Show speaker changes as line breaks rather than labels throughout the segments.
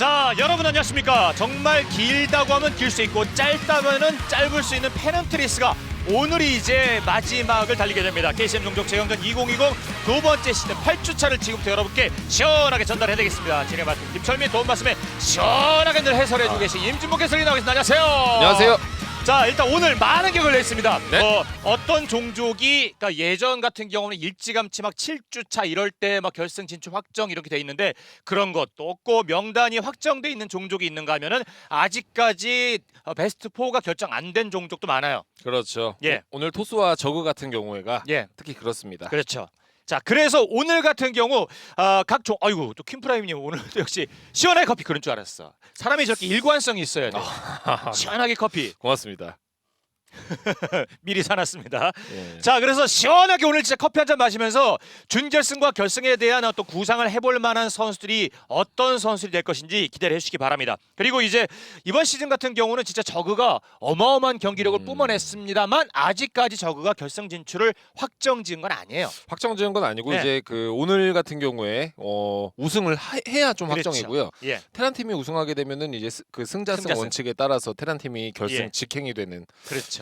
자, 여러분 안녕하십니까? 정말 길다고 하면 길 수 있고 짧다면은 짧을 수 있는 페넌트리스가 오늘이 이제 마지막을 달리게 됩니다. KCM 종족 재경전 2020 두 번째 시즌 8주차를 지금부터 여러분께 시원하게 전달해드리겠습니다. 진행 맡은 김철민 도움 말씀에 시원하게 늘 해설해주고 계신 임진목 해설이 나오겠습니다. 안녕하세요.
안녕하세요.
자 일단 오늘 많은 게 걸려 있습니다.
네.
어, 어떤 종족이 그러니까 예전 같은 경우는 일찌감치 막 7주차 이럴 때 막 결승 진출 확정 이렇게 돼 있는데 그런 것도 없고 명단이 확정돼 있는 종족이 있는가 하면은 아직까지 어, 베스트 4가 결정 안 된 종족도 많아요.
그렇죠.
예.
오- 오늘 토스와 저그 같은 경우에가
예.
특히 그렇습니다.
그렇죠. 자, 그래서 오늘 같은 경우 아, 각 종, 아이고 또 킴프라임님 오늘도 역시 시원하게 커피 그런 줄 알았어. 사람이 저렇게 일관성이 있어야 돼. 시원하게 커피
고맙습니다.
미리 사놨습니다.
예.
자, 그래서 시원하게 오늘 진짜 커피 한 잔 마시면서 준결승과 결승에 대한 어떤 구상을 해볼 만한 선수들이 어떤 선수들이 될 것인지 기대를 해주시기 바랍니다. 그리고 이제 이번 시즌 같은 경우는 진짜 저그가 어마어마한 경기력을
음.
뿜어냈습니다만 아직까지 저그가 결승 진출을 확정 지은 건 아니에요.
확정 지은 건 아니고
네.
이제 그 오늘 같은 경우에 어, 우승을 하- 해야 좀
그렇죠.
확정이고요.
예,
테란 팀이 우승하게 되면은 이제 스- 그 승자승,
승자승.
원칙에 따라서 테란 팀이 결승
예.
직행이 되는.
그렇죠.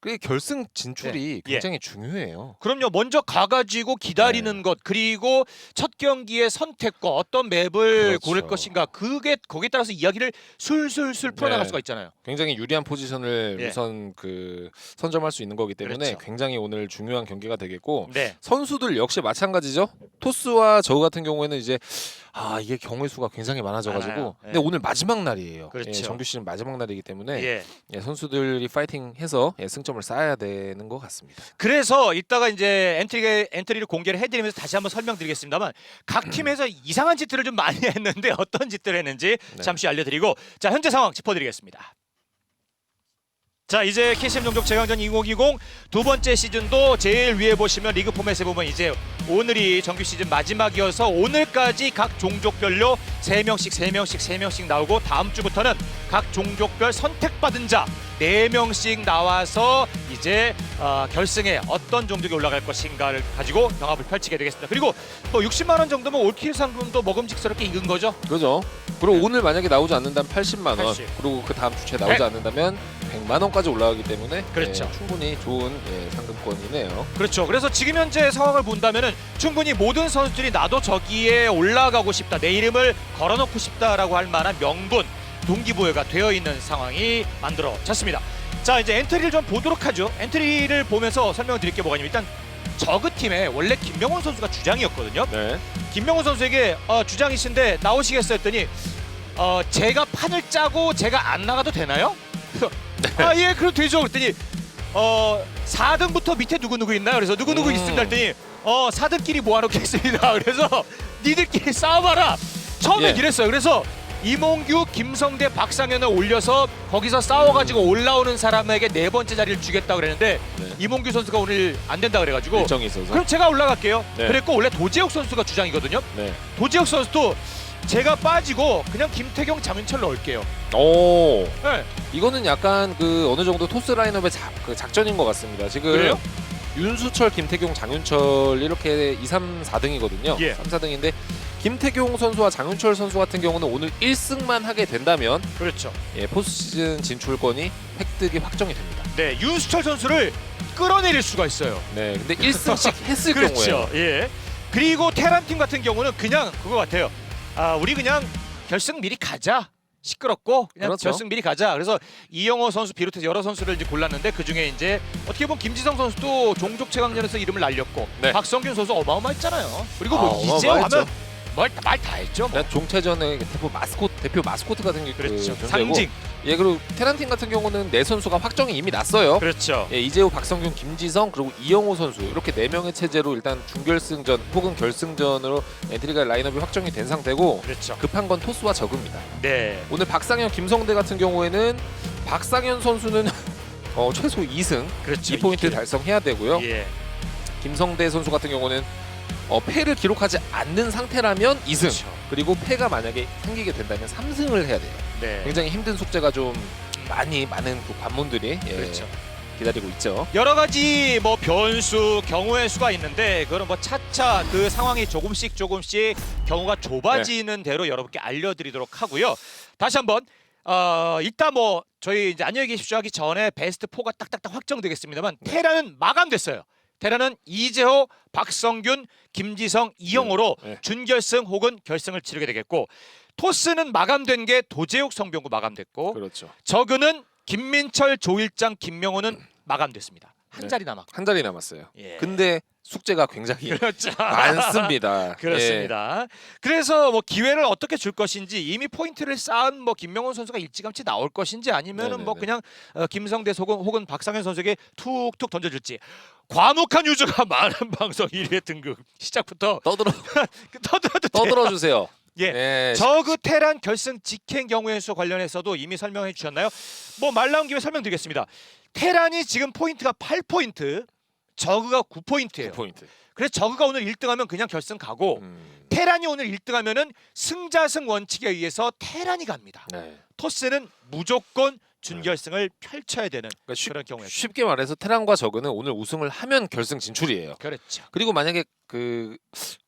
그게 결승 진출이
네. 예.
굉장히 중요해요.
그럼요. 먼저 가가지고 기다리는
네.
것 그리고 첫 경기의 선택과 어떤 맵을
그렇죠.
고를 것인가 그게 거기에 따라서 이야기를 술술술 풀어나갈
네.
수가 있잖아요.
굉장히 유리한 포지션을
예.
우선 그 선점할 수 있는 거기 때문에
그렇죠.
굉장히 오늘 중요한 경기가 되겠고
네.
선수들 역시 마찬가지죠. 토스와 저우 같은 경우에는 이제 아 이게 경우의 수가 굉장히 많아져가지고
많아요.
근데
예.
오늘 마지막 날이에요.
그렇죠.
예, 정규 시즌 마지막 날이기 때문에
예.
예, 선수들이 파이팅해서 예, 승점을 쌓아야 되는 것 같습니다.
그래서 이따가 이제 엔트리 엔트리를 공개를 해드리면서 다시 한번 설명드리겠습니다만 각 팀에서 이상한 짓들을 좀 많이 했는데 어떤 짓들을 했는지
네.
잠시 알려드리고 자 현재 상황 짚어드리겠습니다. 자 이제 KCM 종족 재강전 2020 두 번째 시즌도 제일 위에 보시면 리그 포맷에 보면 이제 오늘이 정규 시즌 마지막이어서 오늘까지 각 종족별로 3명씩 3명씩 3명씩 나오고 다음 주부터는 각 종족별 선택받은 자 4명씩 나와서 이제 어, 결승에 어떤 종족이 올라갈 것인가를 가지고 경합을 펼치게 되겠습니다. 그리고 뭐 60만 원 정도면 올킬 상금도 먹음직스럽게 익은 거죠.
그죠? 그리고 오늘 만약에 나오지 않는다면 80만 원
80.
그리고 그 다음 주에 나오지
네.
않는다면 100만 원까지 올라가기 때문에
그렇죠.
예, 충분히 좋은 예, 상금권이네요.
그렇죠. 그래서 지금 현재 상황을 본다면은 충분히 모든 선수들이 나도 저기에 올라가고 싶다, 내 이름을 걸어놓고 싶다라고 할 만한 명분, 동기부여가 되어 있는 상황이 만들어졌습니다. 자, 이제 엔트리를 좀 보도록 하죠. 엔트리를 보면서 설명드릴 게 뭐가 있냐면 일단 저그 팀에 원래 김명훈 선수가 주장이었거든요.
네.
김명훈 선수에게 어, 주장이신데 나오시겠어요 했더니 어, 제가 판을 짜고 제가 안 나가도 되나요? 아 예 그럼 되죠 그랬더니 어 4등부터 밑에 누구누구 있나요? 그래서 누구누구
음.
있습니다 했더니 어 4등끼리 모아놓겠습니다 그래서 니들끼리 싸워봐라 처음에
예.
이랬어요 그래서 이몽규, 김성대, 박상현을 올려서 거기서 싸워가지고 올라오는 사람에게 네 번째 자리를 주겠다 그랬는데
네.
이몽규 선수가 오늘 안 된다 그래가지고
일정이 있어서.
그럼 제가 올라갈게요.
네.
그랬고 원래 도재욱 선수가 주장이거든요.
네.
도재욱 선수도 제가 빠지고 그냥 김태경, 장윤철 넣을게요.
오.
네.
이거는 약간 그 어느 정도 토스 라인업의 작, 그 작전인 것 같습니다. 지금
그래요?
윤수철, 김태경, 장윤철 이렇게 2, 3, 4등이거든요.
예.
3, 4등인데 김태경 선수와 장윤철 선수 같은 경우는 오늘 1승만 하게 된다면
그렇죠.
예, 포스트 시즌 진출권이 획득이 확정이 됩니다.
네, 윤수철 선수를 끌어내릴 수가 있어요.
네, 근데 1승씩 했을
그렇죠.
경우에
예. 그리고 테란 팀 같은 경우는 그냥 그거 같아요. 아, 우리 그냥 결승 미리 가자. 시끄럽고 그냥
그렇죠.
결승 미리 가자. 그래서 이영호 선수 비롯해서 여러 선수를 이제 골랐는데 그 중에 이제 어떻게 보면 김지성 선수도 종족 최강전에서 이름을 날렸고
네.
박성균 선수 어마어마했잖아요. 그리고 뭐
아,
이재호
어마어마했죠.
하면 말다 했죠. 뭐.
종체전의 대표 마스코트 대표 마스코트 같은 게그
그렇죠.
존재고.
상징.
예, 그리고 테란 팀 같은 경우는 네 선수가 확정이 이미 났어요.
그렇죠.
예, 이재호, 박성균, 김지성 그리고 이영호 선수 이렇게 네 명의 체제로 일단 준결승전 혹은 결승전으로 엔트리가 라인업이 확정이 된 상태고
그렇죠.
급한 건 토스와 적입니다.
네.
오늘 박상현, 김성대 같은 경우에는 박상현 선수는 어, 최소 2승
그렇죠.
2포인트
이게-
달성해야 되고요.
예.
김성대 선수 같은 경우는 어, 패를 기록하지 않는 상태라면 2승
그렇죠.
그리고 패가 만약에 생기게 된다면 3승을 해야 돼요.
네.
굉장히 힘든 숙제가 좀 많이 많은 그 관문들이 예,
그렇죠.
기다리고 있죠.
여러 가지 뭐 변수, 경우의 수가 있는데 그거는 뭐 차차 그 상황이 조금씩 조금씩 경우가 좁아지는 대로 여러분께 알려드리도록 하고요. 다시 한번 어, 이따 뭐 저희 이제 안녕히 계십시오 하기 전에 베스트 4가 딱딱딱 확정되겠습니다만 테라는 마감됐어요. 테라는 이재호, 박성균, 김지성, 이영호로
네.
준결승 혹은 결승을 치르게 되겠고 토스는 마감된 게 도재욱, 성병구 마감됐고
그렇죠.
저그는 김민철, 조일장, 김명호는 마감됐습니다. 한
네.
자리 남았고.
한 자리 남았어요.
예.
근데 숙제가 굉장히
그렇죠.
많습니다.
그렇습니다. 그래서 뭐 기회를 어떻게 줄 것인지 이미 포인트를 쌓은 뭐 김명훈 선수가 일찌감치 나올 것인지 아니면은 뭐
네네네.
그냥 어, 김성대 혹은 혹은 박상현 선수에게 툭툭 던져줄지 과묵한 유저가 많은 방송 1위의 등급 시작부터
예. 떠들어
떠들어도 돼요.
떠들어 주세요.
예.
네.
저그 테란 결승 직행 경우의 수 관련해서도 이미 설명해 주셨나요? 뭐 말 나온 김에 설명드리겠습니다. 테란이 지금 포인트가 8포인트, 저그가 9포인트예요.
포인트.
그래서 저그가 오늘 1등하면 그냥 결승 가고
음,
테란이 오늘 1등하면은 승자승 원칙에 의해서 테란이 갑니다.
네.
토스는 무조건 준결승을 펼쳐야 되는
그러니까 쉽,
그런 경우에
쉽게 말해서 테란과 저그는 오늘 우승을 하면 결승 진출이에요.
그렇죠.
그리고 만약에 그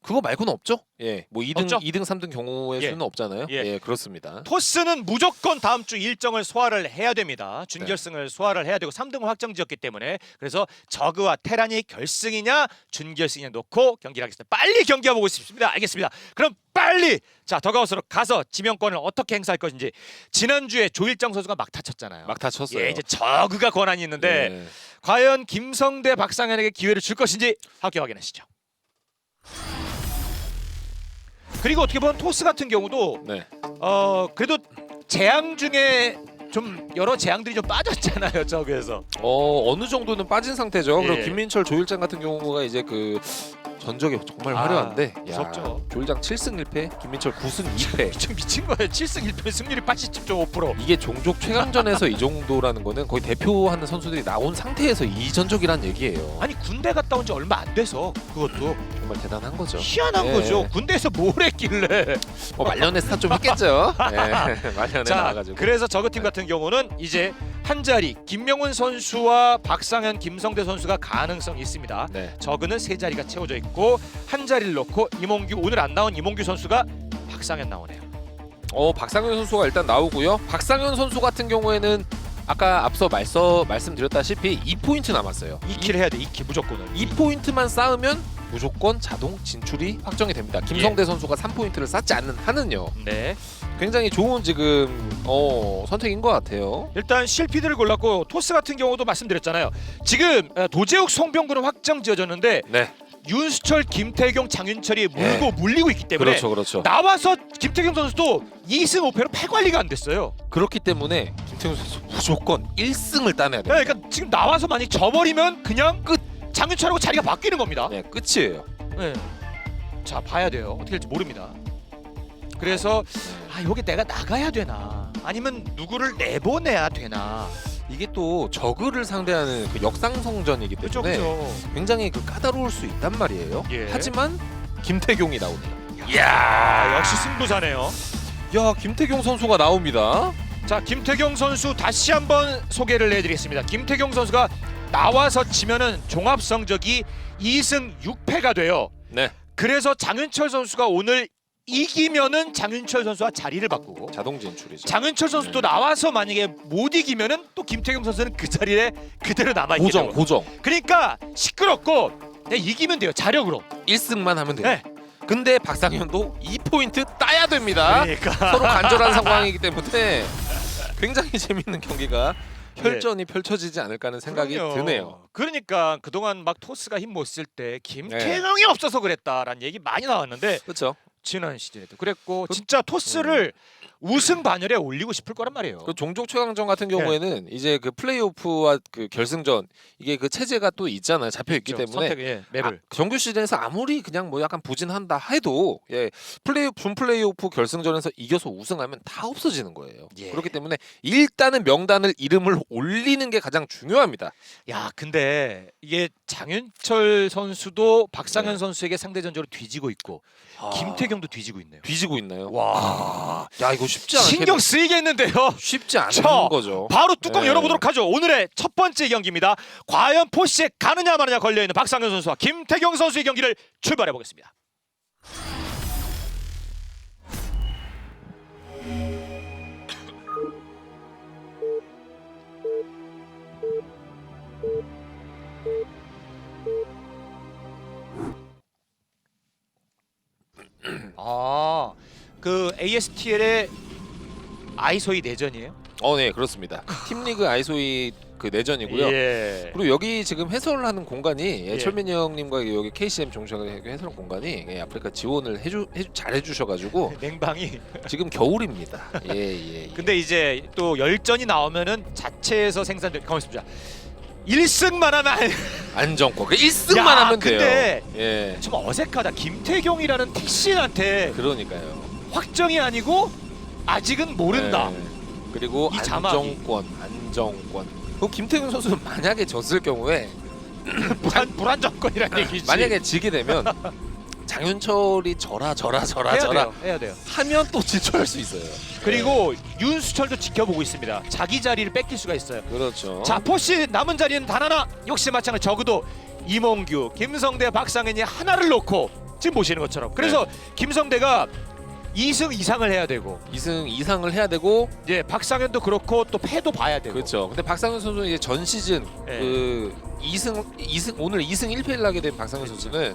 그거 말고는 없죠? 예. 뭐 2등
없죠?
2등 3등 경우의
예.
수는 없잖아요.
예.
예, 그렇습니다.
토스는 무조건 다음 주 일정을 소화를 해야 됩니다. 준결승을 소화를 해야 되고 3등을 확정지었기 때문에 그래서 저그와 테란이 결승이냐 준결승이냐 놓고 경기를 하겠습니다. 빨리 경기해보고 싶습니다. 알겠습니다. 그럼 빨리 자 더가웃으로 가서 지명권을 어떻게 행사할 것인지 지난주에 조일장 선수가 막 다쳤잖아요.
막 다쳤어요.
예, 이제 저그가 권한이 있는데
예.
과연 김성대 박상현에게 기회를 줄 것인지 함께 확인하시죠. 그리고 어떻게 보면 토스 같은 경우도
네.
어 그래도 재앙 중에 좀 여러 재앙들이 좀 빠졌잖아요 저그에서
어 어느 정도는 빠진 상태죠.
예.
그리고 김민철 조일장 같은 경우가 이제 그 전적이 정말
아,
화려한데
무섭죠.
조일장 7승 1패, 김민철 9승 2패.
좀 미친 거예요 7승 1패 승률이 87.5%
이게 종족 최강전에서 이 정도라는 거는 거의 대표하는 선수들이 나온 상태에서 이 전적이란 얘기예요.
아니 군대 갔다 온 지 얼마 안 돼서 그것도
정말 대단한 거죠.
희한한
예.
거죠 군대에서 뭘 했길래
뭐 말년에 스타 좀 했겠죠. 예, 말년에
자
나와가지고.
그래서 저그 팀 같은 경우는 이제 한 자리 김명훈 선수와 박상현 김성대 선수가 가능성이 있습니다
네.
저그는 세 자리가 채워져 있고 한 자리를 놓고 이몽규 오늘 안 나온 이몽규 선수가 박상현 나오네요.
어 박상현 선수가 일단 나오고요. 박상현 선수 같은 경우에는 아까 앞서 말써 말씀드렸다시피 2포인트 남았어요.
2킬 해야 돼. 2킬 무조건은.
2포인트만 쌓으면 무조건 자동 진출이 확정이 됩니다. 김성대 선수가 3포인트를 쌓지 않는 한은요.
네.
굉장히 좋은 지금 어, 선택인 것 같아요.
일단 실피드를 골랐고 토스 같은 경우도 말씀드렸잖아요. 지금 어, 도재욱 송병구는 확정 지어졌는데
네.
윤수철, 김태경, 장윤철이 물고 물리고 있기 때문에
그렇죠, 그렇죠.
나와서 김태경 선수도 2승 5패로 패 관리가 안 됐어요.
그렇기 때문에 김태균 선수 무조건 1승을 따내야
네,
돼요.
그러니까 지금 나와서 만약 져버리면 그냥 끝. 장윤철하고 자리가 바뀌는 겁니다.
네, 끝이에요.
네. 자 봐야 돼요. 어떻게 될지 모릅니다. 그래서 아 여기 내가 나가야 되나 아니면 누구를 내보내야 되나
이게 또 저그를 상대하는 그 역상성전이기 때문에
그렇죠.
굉장히 그 까다로울 수 있단 말이에요.
예.
하지만 김태경이 나오네요.
이야 역시 승부사네요.
야 김태경 선수가 나옵니다.
자 김태경 선수 다시 한번 소개를 해드리겠습니다. 김태경 선수가 나와서 치면은 종합 성적이 2승 6패가 돼요.
네.
그래서 장윤철 선수가 오늘 이기면은 장윤철 선수와 자리를 바꾸고
자동 진출이죠.
장윤철 선수도 나와서 만약에 못 이기면은 또 김태경 선수는 그 자리에 그대로 남아 있게
고정
되고.
고정.
그러니까 시끄럽고 그냥 이기면 돼요 자력으로.
1승만 하면 돼요.
네.
근데 박상현도 2포인트 따야 됩니다.
그러니까
서로 간절한 상황이기 때문에 굉장히 재밌는 경기가 혈전이 펼쳐지지 않을까 하는 생각이
그럼요.
드네요.
그러니까 그동안 막 토스가 힘 못 쓸 때 김태경이 없어서 그랬다라는 얘기 많이 나왔는데
그렇죠.
지난 시즌에도. 그랬고
그-
진짜 토스를 우승 반열에 올리고 싶을 거란 말이에요.
그 종족 최강전 같은 경우에는 이제 그 플레이오프와 그 결승전 이게 그 체제가 또 있잖아요. 잡혀 있기
그렇죠.
때문에
선택, 예, 맵을
아, 정규 시즌에서 아무리 그냥 뭐 약간 부진한다 해도 예 플레이 준 플레이오프 결승전에서 이겨서 우승하면 다 없어지는 거예요.
예.
그렇기 때문에 일단은 명단을 이름을 올리는 게 가장 중요합니다.
야 근데 이게 장윤철 선수도 박상현
네.
선수에게 상대 전적으로 뒤지고 있고
아.
김태경 정도 뒤지고 있네요.
뒤지고 있나요?
와,
야 이거 쉽지 않게
신경 쓰이겠는데요.
쉽지 않은
자,
거죠.
바로 뚜껑
네.
열어보도록 하죠. 오늘의 첫 번째 경기입니다. 과연 포시에 가느냐 마느냐 걸려 있는 박상현 선수와 김태경 선수의 경기를 출발해 보겠습니다. 아, 그 ASTL의 아이소이 내전이에요?
어, 네 그렇습니다. 팀리그 아이소이 그 내전이고요.
예.
그리고 여기 지금 해설을 하는 공간이 예,
예.
철민이 형님과 여기 KCM 종ሻ가 해설 공간이 예, 아프리카 지원을 해주, 해주 잘 해주셔가지고
냉방이.
지금 겨울입니다. 예 예. 예,
근데 이제 또 열전이 나오면은 자체에서 생산될 가만 있습니다. 1승만 하면 안-
안정권. 그 1승만
야,
하면
근데
돼요. 예.
좀 어색하다. 김태경이라는 택신한테
그러니까요.
확정이 아니고 아직은 모른다.
예. 그리고
이 자막이.
안정권, 안정권. 그럼 김태균 선수는 만약에 졌을 경우에
불안 불안 정권이라는 얘기지.
만약에 지게 되면 장윤철이 져라 져라 져라
해야
져라
돼요. 해야 돼요.
하면 또 질주할 수 있어요.
그리고 윤수철도 지켜보고 있습니다. 자기 자리를 뺏길 수가 있어요.
예. 그렇죠.
자 포시 남은 자리는 단 하나. 역시 마찬가지 적어도 이몽규, 김성대, 박상현이 하나를 놓고 지금 보시는 것처럼. 그래서
네.
김성대가 2승 이상을 해야 되고
2승 이상을 해야 되고
예, 박상현도 그렇고 또 패도 봐야 되고.
그렇죠. 근데 박상현 선수는 이제 전 시즌
네.
그 2승 2승 오늘 2승 1패를 하게 된 박상현 선수는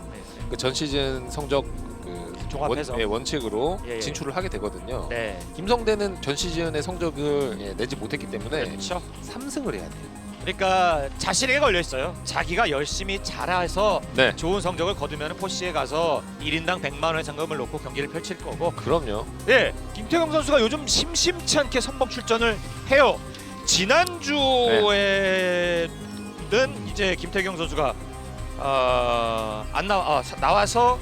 그 전 시즌 성적 그
종합해서.
원, 예, 원칙으로
예, 예.
진출을 하게 되거든요.
네.
김성대는 전 시즌의 성적을 예, 내지 못했기 때문에
그렇죠.
3승을 해야 돼요.
그러니까 자신에게 걸려 있어요. 자기가 열심히 잘해서
네.
좋은 성적을 거두면 포시에 가서 1인당 100만 원의 상금을 놓고 경기를 펼칠 거고.
그럼요.
예, 김태경 선수가 요즘 심심치 않게 선봉 출전을 해요. 지난주에는 이제 김태경 선수가 어, 안 나와 아, 사- 나와서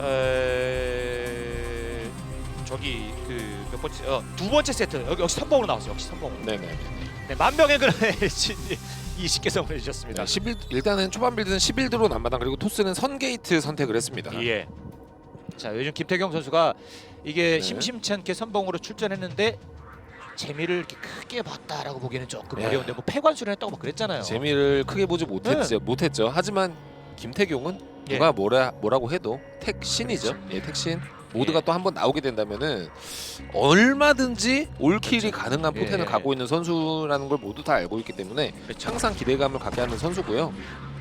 에, 저기 그 몇 번째 어, 두 번째 세트 여기 역시 선봉으로 나왔어요. 역시 선봉으로.
네네.
네, 만병의 근원에 20개 보내주셨습니다.
네, 11 일단은 초반 빌드는 11드론 앞마당 그리고 토스는 선 게이트 선택을 했습니다.
예. 자 요즘 김태경 선수가 이게
네.
심심치 않게 선봉으로 출전했는데 재미를 이렇게 크게 봤다라고 보기는 조금
네.
어려운데 뭐 패관수를 했다고 막 그랬잖아요.
재미를 크게 보지 못했죠. 못했죠. 하지만 김태경은
예.
누가 뭐라 뭐라고 해도 택신이죠. 예, 택신. 모드가
예.
또한 번 나오게 된다면은 얼마든지 올킬이 가능한 포텐을
예.
갖고 있는 선수라는 걸 모두 다 알고 있기 때문에
그렇죠.
항상 기대감을 갖게 하는 선수고요.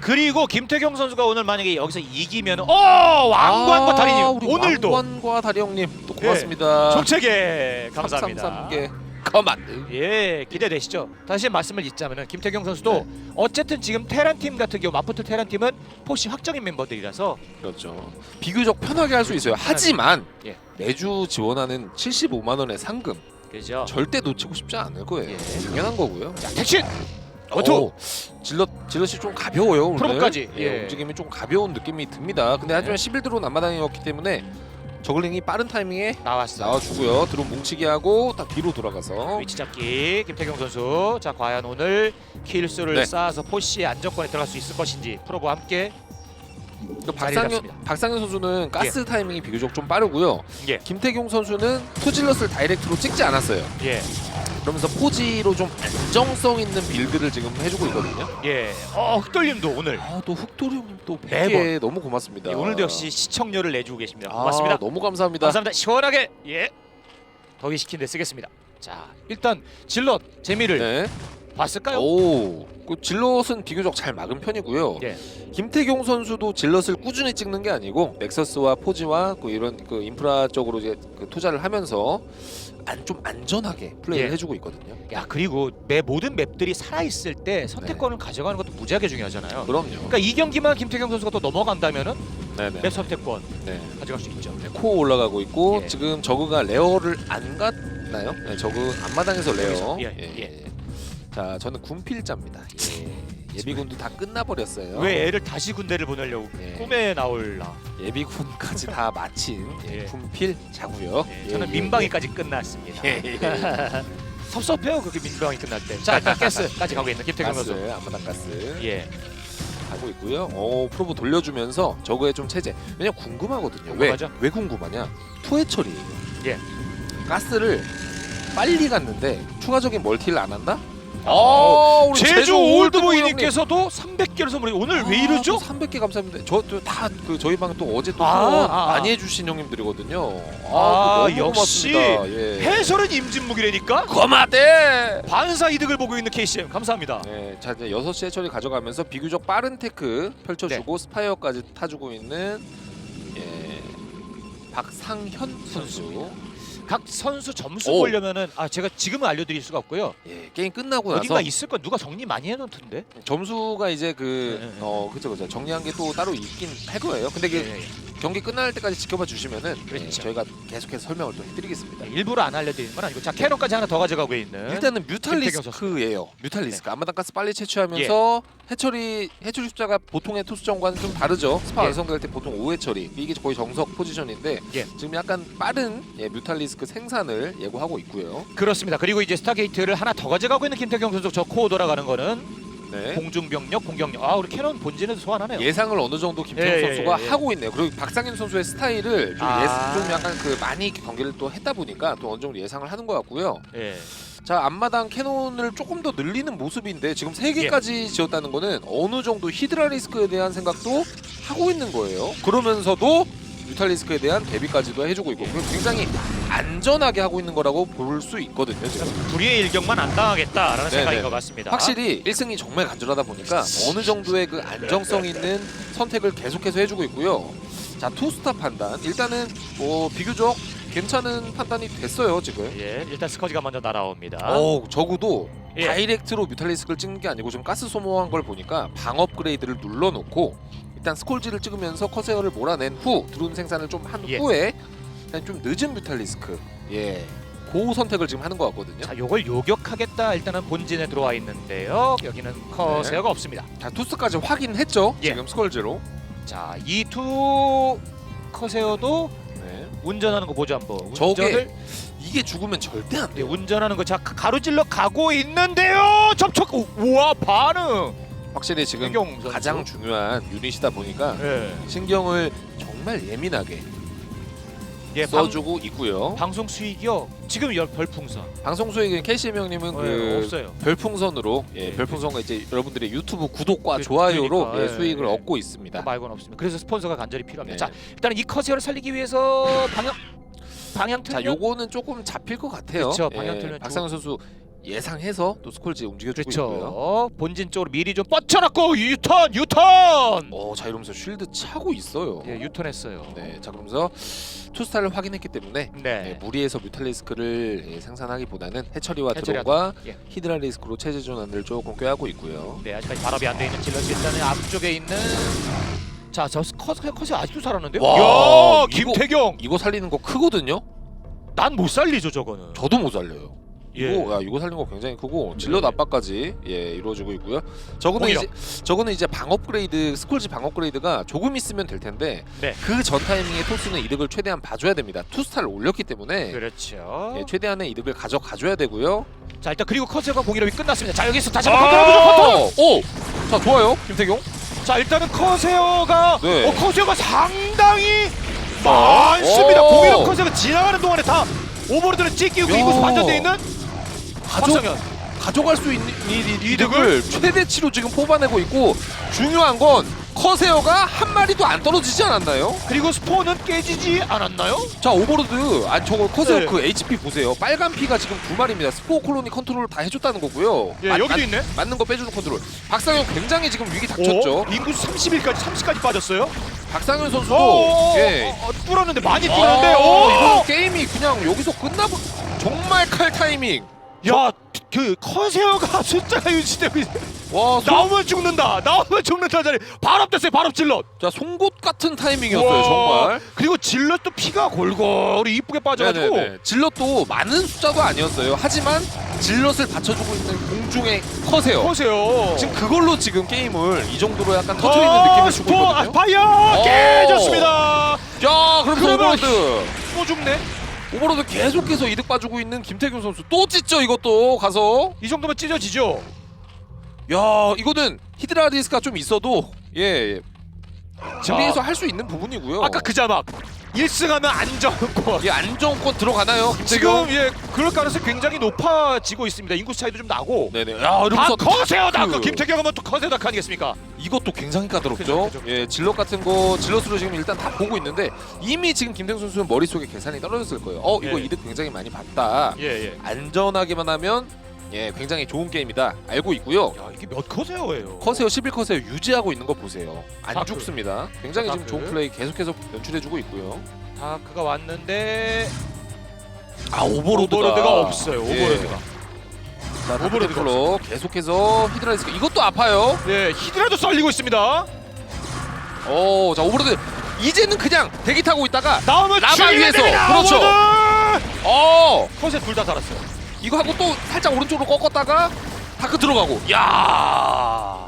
그리고 김태경 선수가 오늘 만약에 여기서 이기면 어 왕관과
아,
달인님
우리
오늘도
왕관과 다리 형님 또 고맙습니다.
정책에 감사합니다.
333개 커만.
예 기대되시죠? 다시 말씀을 잇자면은 김태경 선수도
네.
어쨌든 지금 테란 팀 같은 경우 마포트 테란 팀은 포시 확정인 멤버들이라서
그렇죠. 비교적 편하게 할 수 있어요. 하지만
예.
매주 지원하는 75만 원의 상금
그죠?
절대 놓치고 싶지 않을 거예요.
예.
당연한 거고요.
자 택신
오, 질럿 질럿이 좀 가벼워요 오늘.
프로브까지,
예,
예.
움직임이 좀 가벼운 느낌이 듭니다. 근데 하지만 11드론 앞마당이었기 때문에 저글링이 빠른 타이밍에
나왔어.
나와주고요. 드론 뭉치기 하고 딱 뒤로 돌아가서
위치 잡기 김태경 선수. 자 과연 오늘 킬수를
네.
쌓아서 포시의 안정권에 들어갈 수 있을 것인지 프로브와 함께
그
자리
박상현
잡습니다.
박상현 선수는 가스 타이밍이 비교적 좀 빠르고요.
예.
김태경 선수는 투질럿을 다이렉트로 찍지 않았어요.
예
그러면서 포지로 좀 안정성 있는 빌드를 지금 해주고 있거든요.
예. 어 흑돌림도 오늘
아또 형님 또
네
100개 너무 고맙습니다.
예, 오늘도 역시 시청료를 내주고 계십니다.
아,
고맙습니다.
너무 감사합니다.
감사합니다. 시원하게 예 더위 식힌 데 쓰겠습니다. 자 일단 질럿 재미를
네.
봤을까요?
오, 그 질럿은 비교적 잘 막은 편이고요.
예.
김태경 선수도 질럿을 꾸준히 찍는 게 아니고 넥서스와 포지와 그 이런 그 인프라 쪽으로 이제 그 투자를 하면서 안 좀 안전하게 플레이를
예.
해주고 있거든요.
야 그리고 매 모든 맵들이 살아 있을 때 선택권을 가져가는 것도 무지하게 중요하잖아요.
그럼요.
그러니까 이 경기만 김태경 선수가 또 넘어간다면은
네네.
맵 선택권
네.
가져갈 수 있죠.
네, 코어 올라가고 있고
예.
지금 저그가 레어를 안 갔나요? 네, 저그 앞마당에서 레어.
여기서, 예, 예.
자, 저는 군필자입니다. 예. 예비군도 다 끝나버렸어요.
왜 애를 다시 군대를 보내려고
예.
꿈에 나올라?
예비군까지 다 마친 예,
예.
군필 자고요.
예, 저는 민방위까지 끝났습니다.
예, 예.
섭섭해요 그렇게 민방위 끝날 때. 자 일단 가스까지 가고 있는 김태경 선수.
앞마당 가스.
예.
가고 있고요. 어 프로브 돌려주면서 저거에 좀 체제. 왜냐 면 궁금하거든요. 왜?
궁금하죠?
왜 궁금하냐? 투회 처리예요.
예.
가스를 빨리 갔는데 추가적인 멀티를 안 한다?
어,
우리
제주
올드보이
올드보이님께서도 300개를 선물해 오늘 왜 이러죠?
300개 감사합니다. 저다그 저희 방 또 어제 또
아,
후원
아, 아.
많이 해주신 형님들이거든요.
아,
너무
역시
고맙습니다. 예.
해설은 임진묵이라니까
거마대.
반사 이득을 보고 있는 KCM 감사합니다.
네, 자 이제 6시에 처리 가져가면서 비교적 빠른 테크
네.
펼쳐주고 스파이어까지 타주고 있는 예, 박상현 선수.
각 선수 점수
오.
보려면은 아 제가 지금은 알려드릴 수가 없고요.
예, 게임 끝나고
어딘가
나서
있을 건 누가 정리 많이 해놓던데.
점수가 이제 그
네, 네, 네.
어 그죠 그죠 정리한 게 또 따로 있긴 할 거예요. 근데 그
예, 예.
경기 끝날 때까지 지켜봐 주시면은 예,
그렇죠.
저희가 계속해서 설명을 또 해드리겠습니다.
네, 일부러 안 알려드리는 건 아니고 자 캐논까지 하나 더 가져가고 있는
일단은 뮤탈리스크예요. 뮤탈리스크 앞마당 가스 빨리 채취하면서 해처리 해처리 숫자가 보통의 투수전과는 좀 다르죠. 스파
예.
완성될 때 보통 5회 처리 이게 거의 정석 포지션인데
예.
지금 약간 빠른 예, 뮤탈리스크 생산을 예고하고 있고요.
그렇습니다. 그리고 이제 스타게이트를 하나 더 가져가고 있는 김태경 선수 저 코어 돌아가는 거는
네.
공중병력 공격력 아 우리 캐논 본진에도 소환하네요.
예상을 어느 정도 김태형
예, 예,
선수가
예, 예.
하고 있네요. 그리고 박상현 선수의 스타일을 좀,
아.
예, 좀 약간 그 많이 경기를 또 했다 보니까 또 어느 정도 예상을 하는 것 같고요.
예.
자 앞마당 캐논을 조금 더 늘리는 모습인데 지금 세
예.
개까지 지었다는 거는 어느 정도 히드라 리스크에 대한 생각도 하고 있는 거예요. 그러면서도 뮤탈리스크에 대한 대비까지도 해주고 있고 그리고 굉장히 안전하게 하고 있는 거라고 볼 수 있거든요. 지금
불의의 일격만 안 당하겠다라는
네,
생각인
네.
것 같습니다.
확실히 1승이 정말 간절하다 보니까 어느 정도의 그 안정성 있는 선택을 계속해서 해주고 있고요. 자 투스타 판단 일단은 뭐 비교적 괜찮은 판단이 됐어요 지금.
예, 일단 스커지가 먼저 날아옵니다.
어 적어도
예.
다이렉트로 뮤탈리스크를 찍는 게 아니고 좀 가스 소모한 걸 보니까 방 업 그레이드를 눌러놓고 일단 스콜지를 찍으면서 커세어를 몰아낸 후 드론 생산을 좀 한
예.
후에 그냥 좀 늦은 뮤탈리스크 예. 그 선택을 지금 하는 것 같거든요.
자, 요걸 요격하겠다. 일단은 본진에 들어와 있는데요. 여기는 커세어가 없습니다.
자 투스까지 확인했죠.
예.
지금 스콜지로.
자, 이투 커세어도
네.
운전하는 거 보죠 한번.
저게
운전을
이게 죽으면 절대 안
네,
돼요.
운전하는 거 자 가로질러 가고 있는데요. 접촉. 우- 우와 반응.
확실히 지금
선수.
가장 중요한 유닛이다 보니까
예.
신경을 정말 예민하게
예, 방,
써주고 있고요.
방송 수익이요. 지금 열 별풍선.
방송 소액은 캐시엠 형님은
예,
그
없어요.
별풍선으로 예,
예.
별풍선과 이제 여러분들의 유튜브 구독과
그-
좋아요로
그러니까,
예,
예,
수익을
예.
얻고 있습니다.
그거 말고는 없습니다. 그래서 스폰서가 간절히 필요합니다.
네.
자, 일단은 이 커세어를 살리기 위해서 방향 방향
자,
틀면
요거는 조금 잡힐 것 같아요.
그쵸, 방향 틀면
박상현 선수 예상해서 또 스콜지 움직여주고 있고요.
그렇죠. 본진 쪽으로 미리 좀 뻗쳐놨고 유턴 유턴.
어, 자 이러면서 쉴드 차고 있어요.
예, 유턴했어요.
네, 자 그러면서 투스타를 확인했기 때문에
네.
네, 무리해서 뮤탈리스크를 예, 생산하기보다는 해처리와
해처리와
드론과
예.
히드라 리스크로 체제 전환을 조금 꾀하고 있고요.
네, 아직까지 발업이 안 돼 있는 질럿이 일단은 앞쪽에 있는 자, 저 컷, 컷이 아직도 살았는데요?
와,
야,
이거-
김태경.
이거 살리는 거 크거든요.
난 못 살리죠, 저거는.
저도 못 살려요.
예.
이거 야 이거 살린 거 굉장히 크고 질럿
네.
압박까지 예 이루어지고 있고요. 저거는. 이제 저거는 이제 방 업그레이드 스콜지 방 업그레이드가 조금 있으면 될 텐데
네.
그 전 타이밍에 토스는 이득을 최대한 봐줘야 됩니다. 투스타를 올렸기 때문에
그렇죠.
예, 최대한의 이득을 가져가줘야 되고요.
자, 일단 그리고 컷세가 공이력이 끝났습니다. 자, 여기서 다시 한번 컨트롤 보죠, 컨트롤.
오, 자 좋아요, 김태경.
자, 일단은 커세어가
네.
어, 커세어가 상당히 많습니다.
오.
공이력 커세어가 지나가는 동안에 다 오버로드를 찢기고
야.
이곳 반전돼 있는
가져
박성현.
가져갈 수 있는 이, 이, 이득을 최대치로 지금 뽑아내고 있고 중요한 건 커세어가 한 마리도 안 떨어지지 않았나요?
그리고 스포는 깨지지 않았나요?
자 오버로드 아 저거 커세어
네.
그 HP 보세요 빨간 피가 지금 두 마리입니다 스포 콜로니 컨트롤을 다 해줬다는 거고요
예,
맞-
여기도
맞-
있네.
맞는 거 빼주는 컨트롤 박상현 굉장히 지금 위기 닥쳤죠
어? 인구수 31까지 30까지 빠졌어요.
박상현 선수도
어,
예.
어, 어, 뚫었는데 많이 뚫었는데.
아,
오,
이거 게임이 그냥 여기서 끝나버 정말 칼 타이밍
야, 그 커세어가 숫자가 유지되고 있어.
와 송,
나오면 죽는다. 나오면 죽는다 자리. 발업 됐어요. 발업 질럿.
자 송곳 같은 타이밍이었어요. 정말
그리고 질럿도 피가 골고루 이쁘게 빠져가지고.
네네네. 질럿도 많은 숫자도 아니었어요 하지만 질럿을 받쳐주고 있는 공중의 커세어
커세요.
지금 그걸로 지금 게임을 이 정도로 약간 터져 있는 느낌을 주고
스포, 아,
있거든요
파이어
오.
깨졌습니다.
야 그러면서
그러면 또 죽네.
오버로드 계속해서 이득 봐주고 있는 김태균 선수 또 찢죠 이것도 가서
이 정도면 찢어지죠.
야 이거는 히드라 디스크가 좀 있어도 예, 예. 준비해서 할 수 있는 부분이고요.
아까 그 자막 1승하면 안정권.
예, 안정권 들어가나요?
지금? 예 그럴 가능성이 굉장히 높아지고 있습니다. 인구 차이도 좀 나고.
네네. 야,
다
이러면서
커세요
다크.
다크 김태경 하면 또 커세요 다크 아니겠습니까?
이것도 굉장히 까다롭죠.
그죠, 그죠.
예, 질럿 같은 거 질럿으로 지금 일단 다 보고 있는데 이미 지금 김태경 선수는 머릿속에 계산이 떨어졌을 거예요. 어, 이거
예.
이득 굉장히 많이 봤다.
예 예.
안전하게만 하면 예, 굉장히 좋은 게임이다. 알고 있고요.
야 이게 몇 커세요예요?
커세어 11커세어 유지하고 있는 거 보세요. 안
다크.
죽습니다. 굉장히 지금
다크.
좋은 플레이 계속해서 연출해주고 있고요.
다크가 왔는데
아 오버로드가,
오버로드가 없어요.
예.
오버로드가.
자,
오버로드가
오버로드로 계속해서 히드라이스크 이것도 아파요.
네 히드라도 썰리고 있습니다.
어, 자 오버로드 이제는 그냥 대기 타고 있다가
나오면 죽이게
위에서, 그렇죠.
오버로드!
어
컷에 둘 다 살았어요.
이거 하고 또 살짝 오른쪽으로 꺾었다가 다크 들어가고. 야.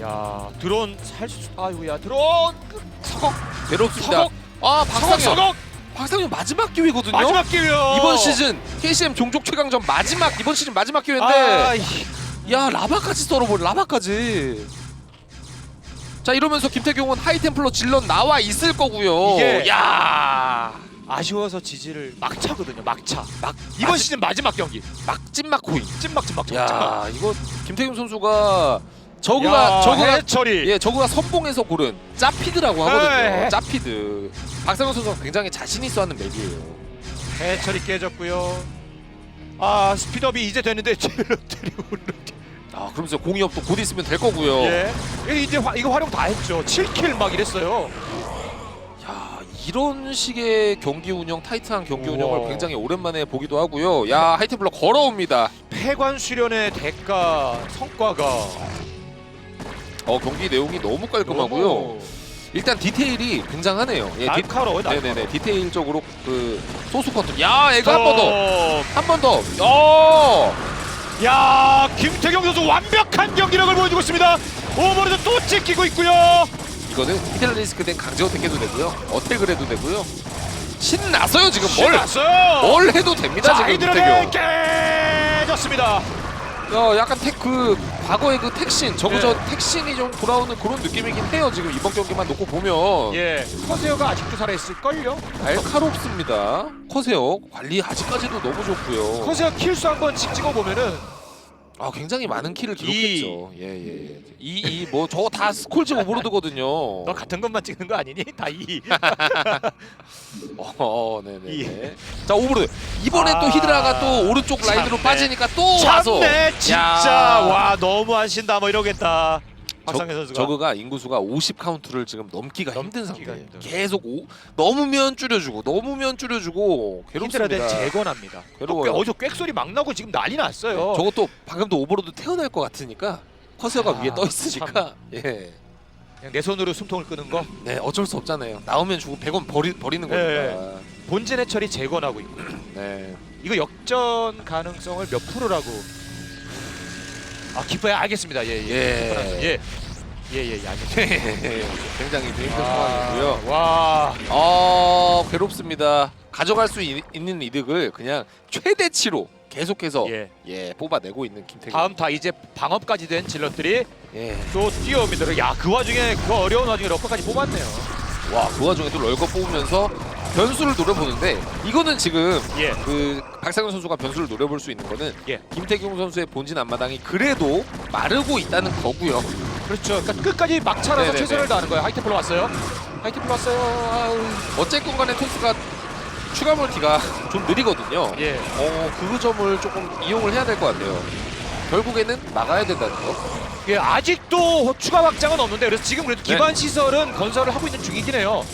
야 드론 살수 아이고야 드론
서걱. 괴롭습니다.
서걱.
아 박상현.
서걱.
박상현 마지막 기회거든요.
마지막 기회요.
이번 시즌 KCM 종족 최강전 마지막 이번 시즌 마지막 기회인데.
아, 이-
야 라바까지 썰어버려 라바까지. 자 이러면서 김태경은 하이템플러 질럿 나와 있을 거고요.
이게-
야
아쉬워서 지지를 막차거든요. 막차. 막 이번
마지-
시즌 마지막 경기.
막 찐막 코인
찐막 찐막 찐막.
야 이거 김태경 선수가 저그가 저그가
해처리.
예 저그가 선봉에서 고른 짜피드라고 하거든요
네.
짜피드 박상현 선수가 굉장히 자신 있어 하는 맵이에요
해처리 깨졌고요. 아 스피드업이 이제 됐는데 질러들이 오르.
아 그러면서 공이업도 곧 있으면 될 거고요
예. 이게 이제 화, 이거 활용 다 했죠. 7킬 막 이랬어요.
야 이런 식의 경기 운영 타이트한 경기. 운영을 굉장히 오랜만에 보기도 하고요 야 하이템플러 걸어옵니다
폐관 수련의 대가 성과가
어 경기 내용이 너무 깔끔하고요.
너무
일단 디테일이 굉장하네요. 예, 디,
날카로워요. 날카로워.
네네네 디테일적으로 그 소수 컨트롤. 야, 애가 한번 더. 한 번 더. 어,
야 김태경 선수 완벽한 경기력을 보여주고 있습니다. 오버로드 또 찍히고 있고요.
이거는 히드라리스크 된 강제 어택해도 되고요. 어택을 해도 되고요. 신났어요 지금 뭘,
신났어요.
뭘 해도 됩니다
자
지금
이들은. 깨졌습니다.
야, 약간 택 그 과거의 그 택신, 저거
네.
저 택신이 좀 돌아오는 그런 느낌이긴 해요. 지금 이번 경기만 놓고 보면
예, 커세어가 아직도 살아 있을 걸요.
날카롭습니다. 커세요. 관리 아직까지도 너무 좋고요.
커세어 킬수 한번 찍어 보면은
아 굉장히 많은 키를 기록했죠. 예예. 예. 이이 뭐 저거 다 스콜지 오버로드거든요.
너 같은 것만 찍는 거 아니니? 다 이.
어, 어 네네.
이.
자 오버로드 이번에
아,
또 히드라가 또 오른쪽 라인으로
참네.
빠지니까 또 와서.
참네 진짜
야.
와 너무 하신다 뭐 이러겠다. 박상현 선수가.
저그가 인구수가 50 카운트를 지금 넘기가 힘든
넘기가
상태예요.
힘들어요.
계속 오, 넘으면 줄여주고 넘으면 줄여주고 괴롭습니다.
재건합니다. 또
괴로워요.
꽤- 어디서 꽥소리 막 나고 지금 난리 났어요.
저것도 방금도 오버로드 태어날 것 같으니까 커서가
아,
위에 떠 있으니까 예.
그냥 내 손으로 숨통을 끄는 거.
네 어쩔 수 없잖아요. 나오면 주고 100원 버리, 버리는
예.
거니까.
본진의 처리 재건하고 있고.
네.
이거 역전 가능성을 몇 프로라고? 아 기뻐요. 알겠습니다. 예예.
예.
예. 예 예 예, 알겠습니다.
굉장히 좀 힘든 상황이고요.
와.
어 괴롭습니다. 가져갈 수 있, 는 이득을 그냥 최대치로 계속해서 예,
예.
뽑아내고 있는 김태균.
다음 다 이제 방업까지 된 질럿들이
예.
또 뛰어옵니다. 야그 와중에 그 어려운 와중에 러커까지 뽑았네요.
와그 와중에 또 럴거 뽑으면서 변수를 노려보는데 이거는 지금
예.
그 박상현 선수가 변수를 노려볼 수 있는 거는
예.
김태균 선수의 본진 앞마당이 그래도 마르고 있다는 거고요.
그렇죠. 그러니까 끝까지 막차라서
네네네.
최선을 다하는 거예요. 하이템플로 왔어요. 하이템플로 왔어요. 아우.
어쨌건 간에 토스가 추가 멀티가 좀 느리거든요.
예.
어, 그 점을 조금 이용을 해야 될 것 같아요. 결국에는 막아야 된다는 거.
예, 아직도 추가 확장은 없는데 그래서 지금 그래도
네.
기반 시설은 건설을 하고 있는 중이긴 해요.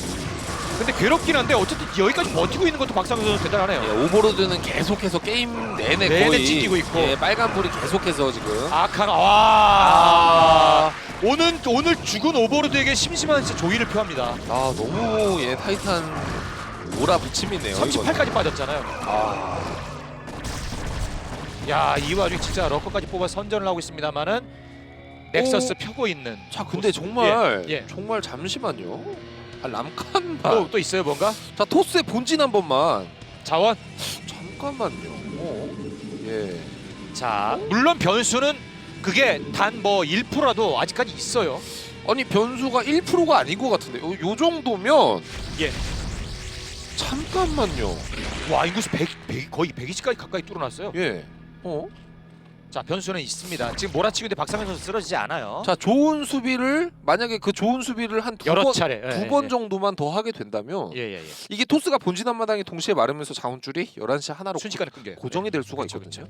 근데 괴롭긴 한데 어쨌든 여기까지 버티고 있는 것도 박상현 선수 대단하네요.
예, 오버로드는 계속해서 게임 내내,
내내
거의
찍히고 있고.
예, 빨간불이 계속해서 지금
아칸 와. 오늘 오늘 죽은 오버로드에게 심심한 진짜 조의를 표합니다.
아 너무 예 타이트한 몰아붙임이네요.
38까지 빠졌잖아요.
아,
야, 이 와중에 진짜 러커까지 뽑아 선전을 하고 있습니다만은 넥서스 펴고 있는.
자 근데 정말
예, 예.
정말 잠시만요. 아 람칸만.
또, 또 있어요 뭔가?
자 토스의 본진 한 번만.
자원.
잠깐만요. 어. 예.
자, 물론 변수는 그게 단 뭐 1%라도 아직까지 있어요.
아니 변수가 1%가 아닌 것 같은데 요, 요 정도면
예.
잠깐만요.
와 인구수 100, 100 거의 120까지 가까이 뚫어놨어요.
예. 어?
자 변수는 있습니다. 지금 몰아치기인데 박상현 선수 쓰러지지 않아요.
자 좋은 수비를 만약에 그 좋은 수비를 한 두
여러
번
차례
두 번 정도만 더 하게 된다면
예예예.
이게 토스가 본진 앞마당이 동시에 마르면서 자원줄이 11시 하나로
순식간에 끊겨.
고정이 될 수가
그렇죠,
있거든요.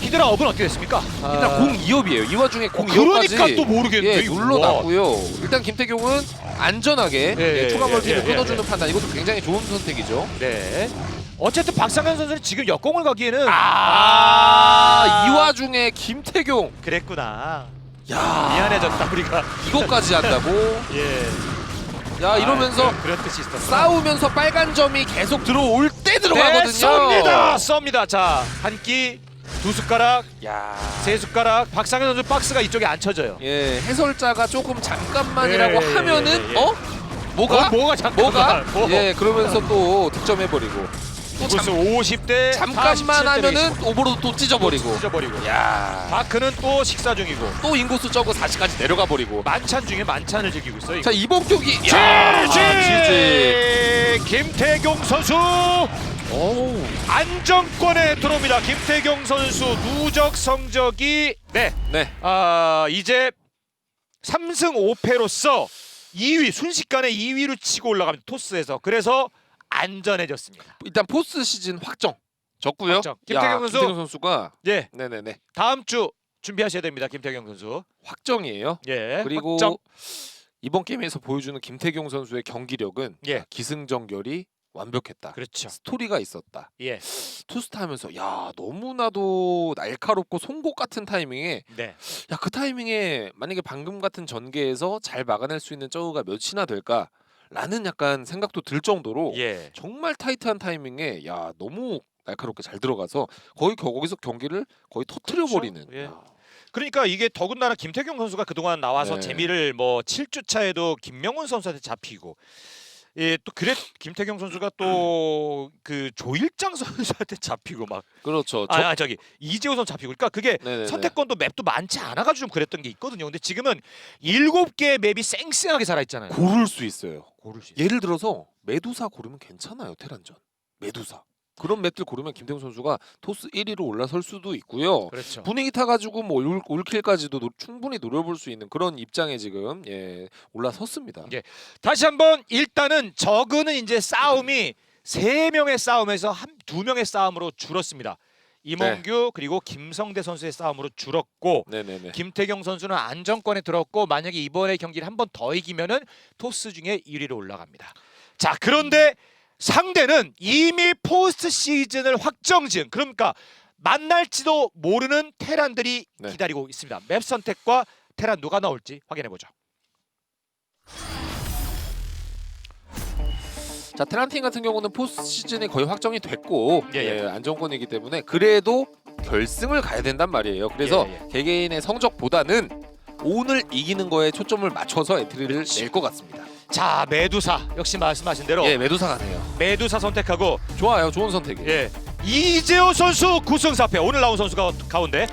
히드라 업은 어떻게 됐습니까?
일단 공 2업이에요. 이 와중에 공 2업까지
그러니까 또 모르겠네.
예,
이거.
눌러놨고요. 일단 김태경은 안전하게
예,
예,
예,
추가
예,
멀티를
예,
끊어주는
예.
판단 이것도 굉장히 좋은 선택이죠.
네. 어쨌든 박상현 선수는 지금 역공을 가기에는
아, 이 와중에 김태경
그랬구나.
야
미안해졌다 우리가.
이것까지 한다고?
예.
야 이러면서
아, 있었어.
싸우면서 빨간 점이 계속 들어올 때 들어가거든요.
네, 쏩니다. 쏩니다. 자, 한 끼, 두 숟가락,
야.
세 숟가락. 박상현 선수 박스가 이쪽에 안 쳐져요.
예, 해설자가 조금 잠깐만이라고
예, 예,
하면은
예, 예.
어? 뭐가?
어, 뭐가 잠깐만.
뭐가?
뭐.
예, 그러면서 또 득점해 버리고 또
무슨
잠,
50대
잠깐만 하면은 오버로드 또 찢어버리고
찢어버리고.
야.
마크는 또 식사 중이고
또 인구수 적고 40까지 내려가 버리고
만찬 중에 만찬을 즐기고 있어요.
자 이번 경기
지지!
야, 지지.
김태경 선수
어우
안정권에 들어옵니다. 김태경 선수 누적 성적이 네,
네
아 이제 3승 5패로서 2위 순식간에 2위로 치고 올라갑니다. 토스에서 그래서 안전해졌습니다.
일단 포스 시즌 확정 졌고요
확정. 김태경
야,
선수.
김태경 선수가
예,
네네네
다음 주 준비하셔야 됩니다. 김태경 선수.
확정이에요
예,
그리고
확정.
이번 게임에서 보여주는 김태경 선수의 경기력은
예.
기승전결이 완벽했다
그렇죠.
스토리가 있었다
예,
투스타 하면서 야 너무나도 날카롭고 송곳 같은 타이밍에
네,
야 그 타이밍에 만약에 방금 같은 전개에서 잘 막아낼 수 있는 저우가 몇이나 될까 라는 약간 생각도 들 정도로
예.
정말 타이트한 타이밍에 야 너무 날카롭게 잘 들어가서 거의 겨- 거기서 경기를 거의 터트려 버리는
예. 그러니까 이게 더군다나 김태경 선수가 그동안 나와서
네.
재미를 뭐 7주 차에도 김명훈 선수한테 잡히고 예, 또 그래 김태경 선수가 또 그 조일장 선수한테 잡히고 막
그렇죠.
아, 아 저기 이재호 선수 잡히고 그러니까 그게
네네네.
선택권도 맵도 많지 않아 가지고 좀 그랬던 게 있거든요. 근데 지금은 일곱 개의 맵이 쌩쌩하게 살아 있잖아요.
고를 수 있어요.
고를 수 있어요.
예를 들어서 메두사 고르면 괜찮아요. 테란전. 메두사. 그런 맵들 고르면 김태형 선수가 토스 1위로 올라설 수도 있고요.
그렇죠.
분위기 타가지고 뭐 올, 올킬까지도 노- 충분히 노려볼 수 있는 그런 입장에 지금 예, 올라섰습니다.
예. 다시 한번 일단은 저그는 이제 싸움이 세 명의 싸움에서 한 두 명의 싸움으로 줄었습니다. 이몽규 그리고 김성대 선수의 싸움으로 줄었고
네네네.
김태경 선수는 안정권에 들었고 만약에 이번에 경기를 한 번 더 이기면은 토스 중에 1위로 올라갑니다. 자 그런데 상대는 이미 포스트 시즌을 확정지은 그러니까 만날지도 모르는 테란들이
네.
기다리고 있습니다. 맵 선택과 테란 누가 나올지 확인해 보죠.
자 테란팀 같은 경우는 포스트 시즌이 거의 확정이 됐고
예, 예.
예, 안정권이기 때문에 그래도 결승을 가야 된단 말이에요. 그래서
예, 예.
개개인의 성적보다는 오늘 이기는 거에 초점을 맞춰서 엔트리를. 낼 것 같습니다.
자 메두사 역시 말씀하신 대로
예, 메두사 가네요.
메두사 선택하고
좋아요, 좋은 선택이에요.
예 이재호 선수 9승 4패 오늘 나온 선수가 가운데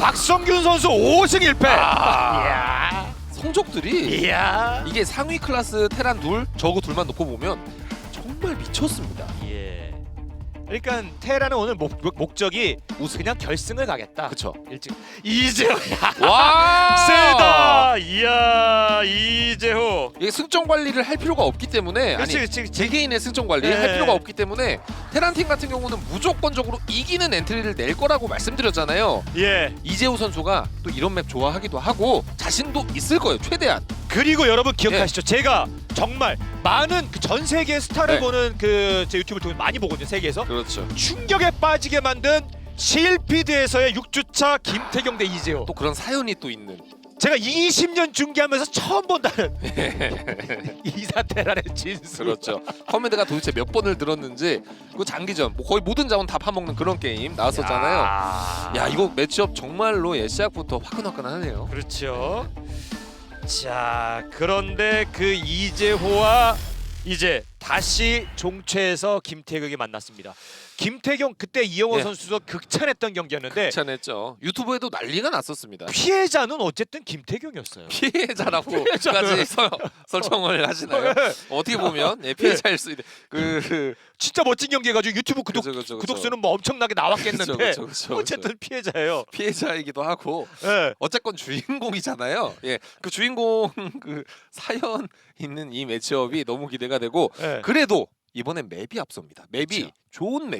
박성균 선수 5승 1패
아. 성적들이
이야
이게 상위 클래스 테란 둘, 저거 둘만 놓고 보면 정말 미쳤습니다.
예 그러니까 테라는 오늘 목, 목 적이 우승 그냥 결승을 가겠다
그쵸?
일찍 이재호
와!
세다 이야 이재호
이게 승점 관리를 할 필요가 없기 때문에
그렇지
아니
그렇지 그렇지
개개인의 승점 관리
네.
할 필요가 없기 때문에 테란 팀 같은 경우는 무조건적으로 이기는 엔트리를 낼 거라고 말씀드렸잖아요.
예
이재호 선수가 또 이런 맵 좋아하기도 하고 자신도 있을 거예요. 최대한.
그리고 여러분 기억하시죠?
예.
제가 정말 많은 그 전 세계 스타를
네.
보는 그제 유튜브를 통해 많이 보거든요 세계에서
그 렇죠.
충격에 빠지게 만든 실피드에서의 6주차 김태경 대 이재호.
또 그런 사연이 또 있는.
제가 20년 중계하면서 처음 본다는 이사테란의 진수.
그렇죠. 커맨드가 도대체 몇 번을 들었는지 그 장기전 뭐 거의 모든 자원 다 파먹는 그런 게임 나왔었잖아요.
야,
야 이거 매치업 정말로 예, 시작부터 화끈화끈하네요.
그렇죠. 자 그런데 그 이재호와 이제 다시 종최에서 김태경이 만났습니다. 김태경 그때 이영호
예.
선수도 극찬했던 경기였는데
괜찮았죠. 유튜브에도 난리가 났었습니다.
피해자는 어쨌든 김태경이었어요.
피해자라고까지. 설- 설정을 하시나요? 어떻게 보면 예, 피해자일 수 있는 그
진짜 멋진 경기 해가지고 유튜브 구독
그죠, 그죠, 그죠.
구독수는 뭐 엄청나게 나왔겠는데
그죠, 그죠, 그죠, 그죠.
어쨌든 피해자예요.
피해자이기도 하고
예.
어쨌건 주인공이잖아요. 예, 그 주인공 그 사연 있는 이 매치업이 너무 기대가 되고
예.
그래도 이번엔 맵이 앞섭니다. 맵이
그쵸.
좋은 맵.